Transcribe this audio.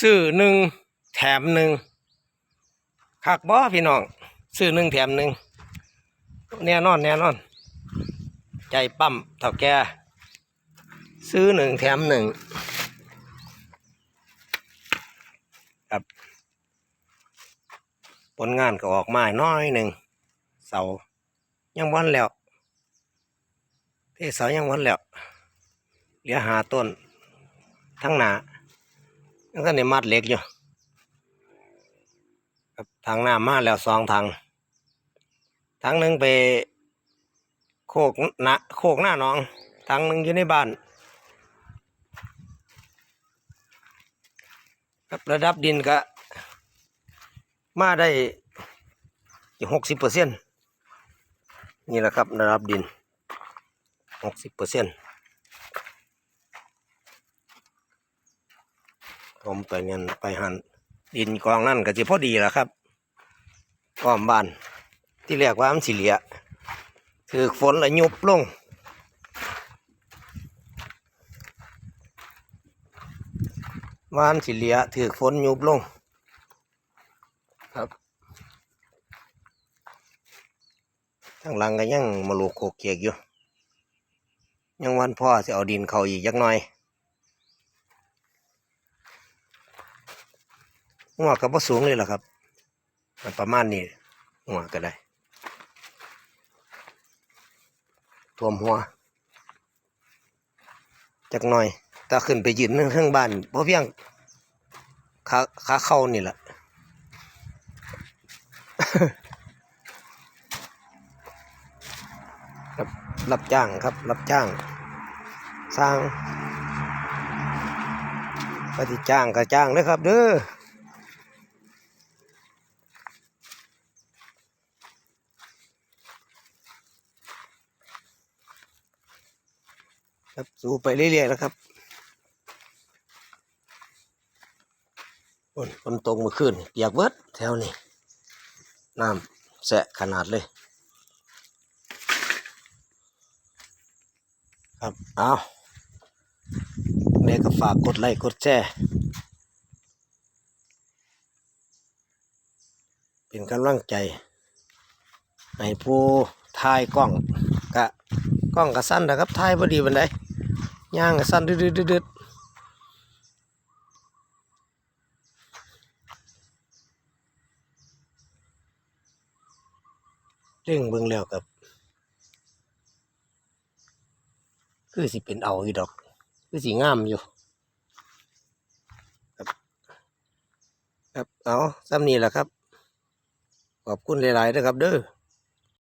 ซื้อหนึ่งแถมหนึ่งคักบ่พี่น้องซื้อหนึ่งแถมหนึ่งแน่นอนแน่นอน ใจปั้มเท่าแกซื้อหนึ่งแถมหนึ่งครับผลงานก็ออกมาน้อยหนึ่งเสายังวันแล้วเทเสายังวันแล้วเหลือหาต้นทั้งหนา ยังก็ในมัดเล็กอยู่ครับทางหน้ามาแล้วสองทางทางหนึ่งไปโคกนะโคกหน้าน้องทางหนึ่งอยู่ในบ้าน ครับระดับดินก็ มาได้หกสิบเปอร์เซ็นนี่แหละครับระดับดินหกสิบเปอร์เซ็น ผมไปเงินไปหันดินกองนั่นก็จะพอดีแหละครับก้อมบ้านที่เรียกว่ามันสิเหลียถือฝนละยุบลงวานสิเหลียถือฝนยุบลง ครับทางหลังก็ยังมาลูกโคกเกียกอยู่ ยังวันพ่อจะเอาดินเขาอีกยักหน่อย หัวกับว่าสูงเลยล่ะครับประมาณนี้หัวก็ได้ท่วมหัวจักหน่อยถ้าขึ้นไปยืนเรื่องข้างบ้านเพราะเพียงขาขาเข้านี่แหละรับรับจ้างครับ รับจ้าง สร้างปฏิจ้างก็จ้างเลยครับ เด้อ ครับสูไปเรื่อยๆนะครับฝนฝนตกเมื่อคืนเปียกเบิดแถวนี้น้ำแสะขนาดเลย ครับเอาเด็กก็ฝากกดไลค์กดแชร์เป็นกำลังใจ ให้ผู้ถ่ายกล้องกะกล้องกะสั้นนะครับถ่ายพอดีบันได ย่างสั้นดืดดืดดืดเร่งเบิ่งแล้วกับ คือสิเป็นเอาอยู่ดอก คือสิงามอยู่ครับครับเอาซ้ำนี้แหละครับ ขอบคุณหลายๆนะครับเด้อ